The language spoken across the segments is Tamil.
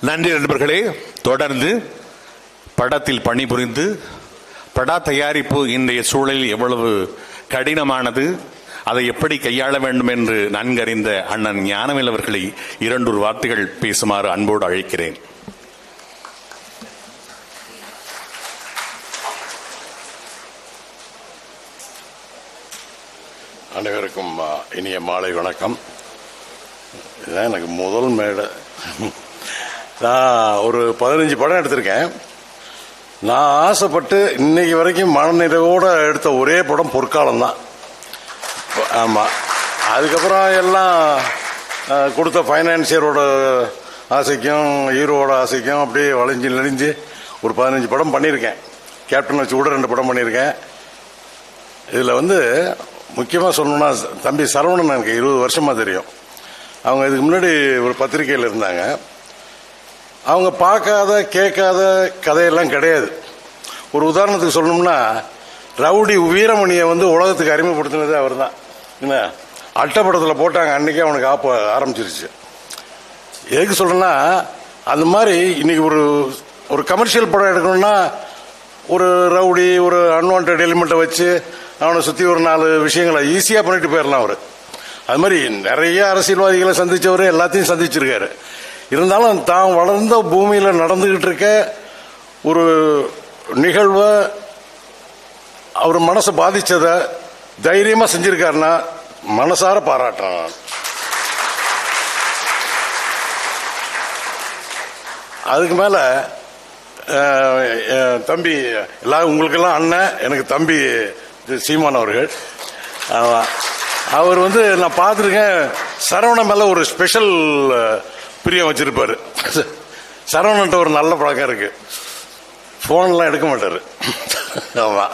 நன்றி நண்பர்களே. தொடர்ந்து படத்தில் பணிபுரிந்து பட தயாரிப்பு இன்றைய சூழலில் எவ்வளவு கடினமானது அதை எப்படி கையாள வேண்டும் என்று நன்கறிந்த அண்ணன் ஞானவேல் அவர்களை இரண்டொரு வார்த்தைகள் பேசுமாறு அன்போடு அழைக்கிறேன். அனைவருக்கும் இனிய மாலை வணக்கம். இதுதான் எனக்கு முதல் மேடை. நான் ஒரு பதினஞ்சு படம் எடுத்திருக்கேன். நான் ஆசைப்பட்டு இன்னைக்கு வரைக்கும் மனநிறைவோட எடுத்த ஒரே படம் பொற்காலம் தான் ஆமாம் அதுக்கப்புறம் எல்லாம் கொடுத்த ஃபைனான்சியரோட ஆசைக்கும் ஹீரோவோட ஆசைக்கும் அப்படியே வளைஞ்சு நெளிஞ்சு ஒரு பதினஞ்சு படம் பண்ணியிருக்கேன். கேப்டன் வச்சு கூட ரெண்டு படம் பண்ணியிருக்கேன். இதில் வந்து முக்கியமாக சொல்லணும்னா தம்பி சரவணன் எனக்கு இருபது வருஷமாக தெரியும். அவங்க இதுக்கு முன்னாடி ஒரு பத்திரிக்கையில் இருந்தாங்க. அவங்க பார்க்காத கேட்காத கதையெல்லாம் கிடையாது. ஒரு உதாரணத்துக்கு சொல்லணும்னா ரவுடி வீரமணியை வந்து உலகத்துக்கு அறிமுகப்படுத்தினது அவர் தான் என்ன அட்டப்படத்தில் போட்டாங்க அன்னைக்கே அவனுக்கு ஆப்ப ஆரம்பிச்சிருச்சு. எதுக்கு சொல்றேன்னா அந்த மாதிரி இன்னைக்கு ஒரு ஒரு கமர்ஷியல் படம் எடுக்கணும்னா ஒரு ரவுடி ஒரு அன்வான்ட் எலிமெண்ட்டை வச்சு அவனை சுற்றி ஒரு நாலு விஷயங்களை ஈஸியாக பண்ணிட்டு போயிடலாம் அவர். அது மாதிரி நிறைய அரசியல்வாதிகளை சந்தித்தவர் எல்லாத்தையும் சந்திச்சிருக்காரு. இருந்தாலும் தான் வளர்ந்த பூமியில் நடந்துகிட்டு இருக்க ஒரு நிகழ்வை அவர் மனசை பாதித்ததை தைரியமாக செஞ்சுருக்காருன்னா மனசார பாராட்டான் அதுக்கு மேலே என் தம்பி எல்லா உங்களுக்கெல்லாம் அண்ணன் எனக்கு தம்பி சீமான் அவர்கள். அவர் வந்து நான் பார்த்துருக்கேன் சரவணன் மேலே ஒரு ஸ்பெஷல் பிரியம் வச்சிருப்பாரு. சரவணன்ட்ட ஒரு நல்ல பழக்கம் இருக்கு. ஃபோன்லாம் எடுக்க மாட்டாரு. ஆமா.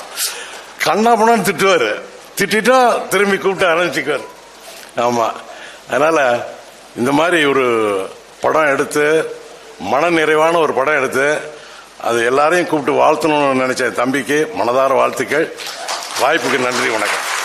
கண்ணா பண்ணான்னு திட்டுவாரு. திட்டிட்டா திரும்பி கூப்பிட்டு அனுப்பிச்சுக்குவார் ஆமா. அதனால இந்த மாதிரி ஒரு படம் எடுத்து மன நிறைவான ஒரு படம் எடுத்து அது எல்லாரையும் கூப்பிட்டு வாழ்த்தணும்னு நினைச்ச தம்பிக்கு மனதார வாழ்த்துக்கள். வாய்ப்புக்கு நன்றி வணக்கம்.